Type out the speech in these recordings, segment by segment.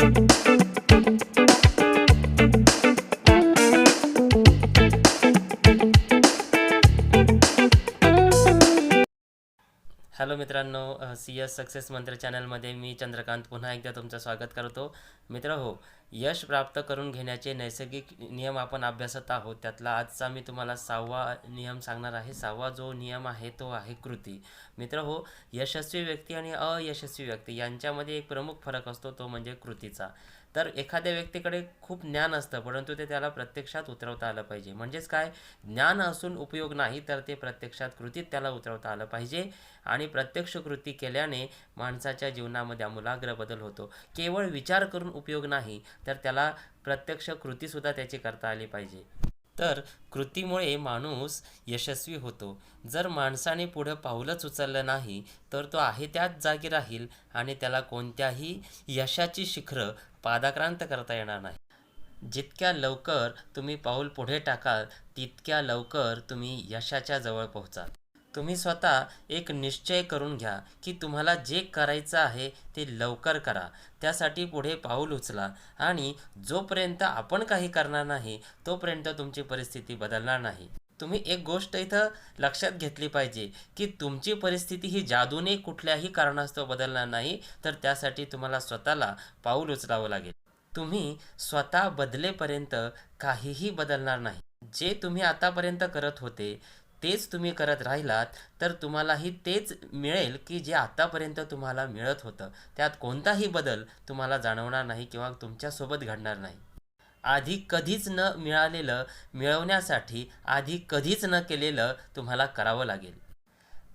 Hello मित्रांनो C S success मंत्र चॅनलमध्ये मी चंद्रकांत पुन्हा एकदा तुमचं स्वागत करतो. मित्र हो यश प्राप्त करून घेण्याचे नैसर्गिक नियम आपण अभ्यासत आहोत. त्यातला आजचा मी तुम्हाला सहावा नियम सांगणार आहे. सहावा जो नियम आहे तो आहे कृती. मित्र हो यशस्वी व्यक्ती आणि अयशस्वी व्यक्ती यांच्यामध्ये एक प्रमुख फरक असतो तो म्हणजे कृतीचा. तर एखाद्या व्यक्तीकडे खूप ज्ञान असतं परंतु ते त्याला प्रत्यक्षात उतरवता आलं पाहिजे. म्हणजेच काय? ज्ञान असून उपयोग नाही तर ते प्रत्यक्षात कृतीत त्याला उतरवता आलं पाहिजे. आणि प्रत्यक्ष कृती केल्याने माणसाच्या जीवनामध्ये आमूलाग्र बदल होतो. केवळ विचार करून उपयोग नाही तर त्याला प्रत्यक्ष कृतीसुद्धा त्याची करता आली पाहिजे. तर कृतीमुळे माणूस यशस्वी होतो. जर माणसाने पुढं पाऊलच उचललं नाही तर तो आहे त्याच जागी राहील आणि त्याला कोणत्याही यशाची शिखरं पादाक्रांत करता येणार नाही. जितक्या लवकर तुम्ही पाऊल पुढे टाकाल तितक्या लवकर तुम्ही यशाच्या जवळ पोहोचाल. तुम्ही स्वतः एक निश्चय करून घ्या की तुम्हाला जे करायचं आहे ते लवकर करा. त्यासाठी पुढे पाऊल उचला आणि जोपर्यंत आपण काही करणार नाही तोपर्यंत तुमची परिस्थिती बदलणार नाही. तुम्ही एक गोष्ट इथं लक्षात घेतली पाहिजे की तुमची परिस्थिती ही जादूने कुठल्याही कारणास्तव बदलणार नाही तर त्यासाठी तुम्हाला स्वतःला पाऊल उचलावं लागेल. तुम्ही स्वतः बदलेपर्यंत काहीही बदलणार नाही. जे तुम्ही आतापर्यंत करत होते तेच तुम्ही करत राहिलात तर तुम्हालाही तेच मिळेल की जे आतापर्यंत तुम्हाला मिळत होतं. त्यात कोणताही बदल तुम्हाला जाणवणार नाही किंवा तुमच्यासोबत घडणार नाही. आधी कधीच न मिळालेलं मिळवण्यासाठी आधी कधीच न केलेलं तुम्हाला करावं लागेल.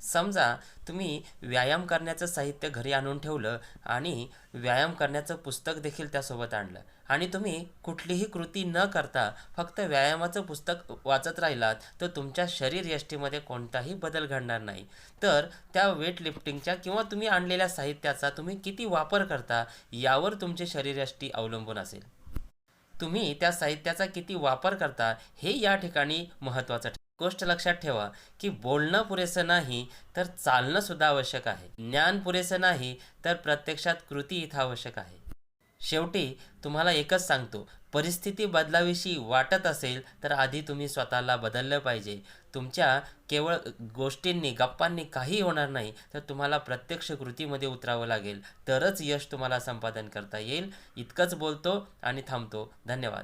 समजा तुम्ही व्यायाम करण्याचं साहित्य घरी आणून ठेवलं आणि व्यायाम करण्याचं पुस्तक देखील त्यासोबत आणलं आणि तुम्ही कुठलीही कृती न करता फक्त व्यायामाचं पुस्तक वाचत राहिलात तर तुमच्या शरीर यष्टीमध्ये कोणताही बदल घडणार नाही. तर त्या वेट लिफ्टिंगच्या किंवा तुम्ही आणलेल्या साहित्याचा तुम्ही किती वापर करता यावर तुमचे शरीरयष्टी अवलंबून असेल. तुम्ही त्या साहित्याचा किती वापर करता हे या ठिकाणी महत्त्वाचं गोष्ट लक्षात ठेवा की बोलणं पुरेसं नाही तर चालणं सुद्धा आवश्यक आहे. ज्ञान पुरेसं नाही तर प्रत्यक्षात कृती इथं आवश्यक आहे. शेवटी तुम्हाला एकच सांगतो परिस्थिती बदलाविषयी वाटत असेल तर आधी तुम्ही स्वतःला बदललं पाहिजे. तुमच्या केवळ गोष्टींनी गप्पांनी काही होणार नाही तर तुम्हाला प्रत्यक्ष कृतीमध्ये उतरावं लागेल. तरच यश तुम्हाला संपादन करता येईल. इतकंच बोलतो आणि थांबतो. धन्यवाद.